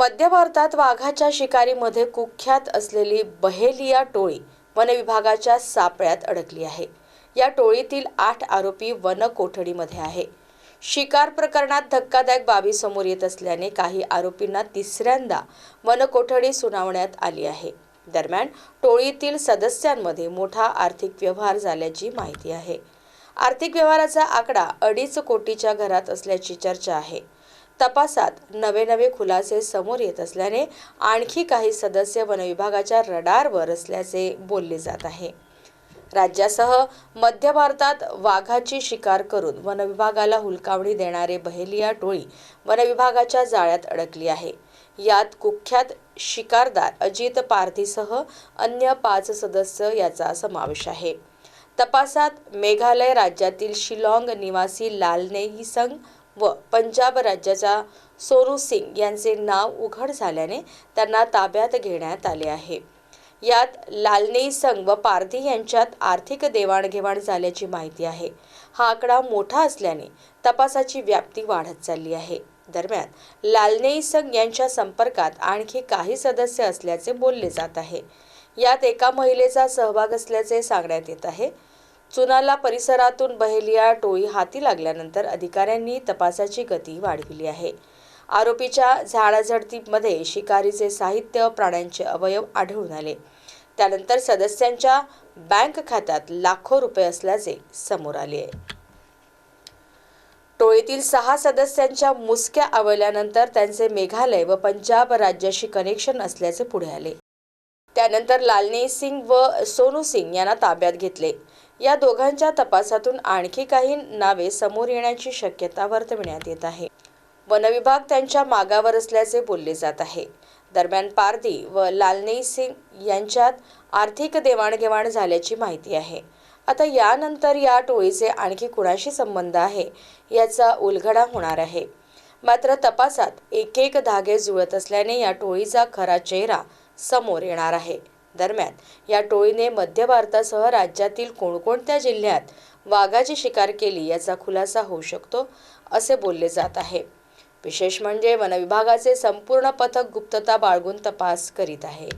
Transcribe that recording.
मध्य भारतात वाघाच्या शिकारीमध्ये कुख्यात असलेली बहेलिया टोळी वनविभागाच्या सापळ्यात अडकली आहे. या टोळीतील आठ आरोपी वन कोठडीमध्ये आहे. शिकार प्रकरणात धक्कादायक बाबी समोर येत असल्याने काही आरोपींना तिसऱ्यांदा वनकोठडी सुनावण्यात आली आहे. दरम्यान टोळीतील सदस्यांमध्ये मोठा आर्थिक व्यवहार झाल्याची माहिती आहे. आर्थिक व्यवहाराचा आकडा अडीच कोटीच्या घरात असल्याची चर्चा आहे. तपासात नवे नवे खुलासे समोर येत असल्याने आणखी काही सदस्य वनविभागाच्या रडारवर असल्याचे बोलले जात आहे. राज्यासह मध्य भारतात वाघाची शिकार करून वनविभागाला हुलकावणी देणारे बहेलिया टोळी वनविभागाच्या जाळ्यात अडकली आहे. यात कुख्यात शिकारदार अजित पार्थीसह अन्य पाच सदस्य याचा समावेश आहे. तपासात मेघालय राज्यातील शिलाँग निवासी लालनेही संघ व पंजाब राज्याचा सोनू सिंग यांचे नाव उघड झाल्याने त्यांना ताब्यात घेण्यात आले आहे. यात लालनेई संघ व पारधी यांच्यात आर्थिक देवाणघेवाण झाल्याची माहिती आहे. हा आकडा मोठा असल्याने तपासाची व्याप्ती वाढत चालली आहे. दरम्यान लालनेई संघ यांच्या संपर्कात आणखी काही सदस्य असल्याचे बोलले जात आहे. यात एका महिलेचा सहभाग असल्याचे सांगण्यात येत आहे. चुनाला परिसरातून बहेलिया टोळी हाती लागल्यानंतर अधिकाऱ्यांनी तपासाची गती वाढविली आहे. आरोपीच्या झाडाझडतीमध्ये शिकारीचे साहित्य प्राण्यांचे अवयव आढळून आले. त्यानंतर सदस्यांच्या बँक खात्यात लाखो रुपये असल्याचे समोर आले आहे. टोळीतील सहा सदस्यांच्या मुसक्या आवळल्यानंतर त्यांचे मेघालय व पंजाब राज्याशी कनेक्शन असल्याचे पुढे आले. त्यानंतर लालनी सिंग व सोनू सिंग यांना ताब्यात घेतले. या दोघांच्या तपासातून आणखी काही नावे समोर येण्याची शक्यता वर्तविण्यात येत आहे. वनविभाग त्यांच्या मागावर असल्याचे बोलले जात आहे. दरम्यान पारधी व लालनेई सिंग यांच्यात आर्थिक देवाणघेवाण झाल्याची माहिती आहे. आता यानंतर या टोळीचे आणखी कुणाशी संबंध आहे याचा उलगडा होणार आहे. मात्र तपासात एक एक धागे जुळत असल्याने या टोळीचा खरा चेहरा समोर येणार आहे. दरम्यान. या टोळीने मध्य भारतासह राज्यातील कोणकोणत्या जिल्ह्यात वाघाची शिकार केली याचा खुलासा होऊ शकतो असे बोलले जात आहे. विशेष म्हणजे वनविभागाचे संपूर्ण पथक गुप्तता बाळगून तपास करीत आहे.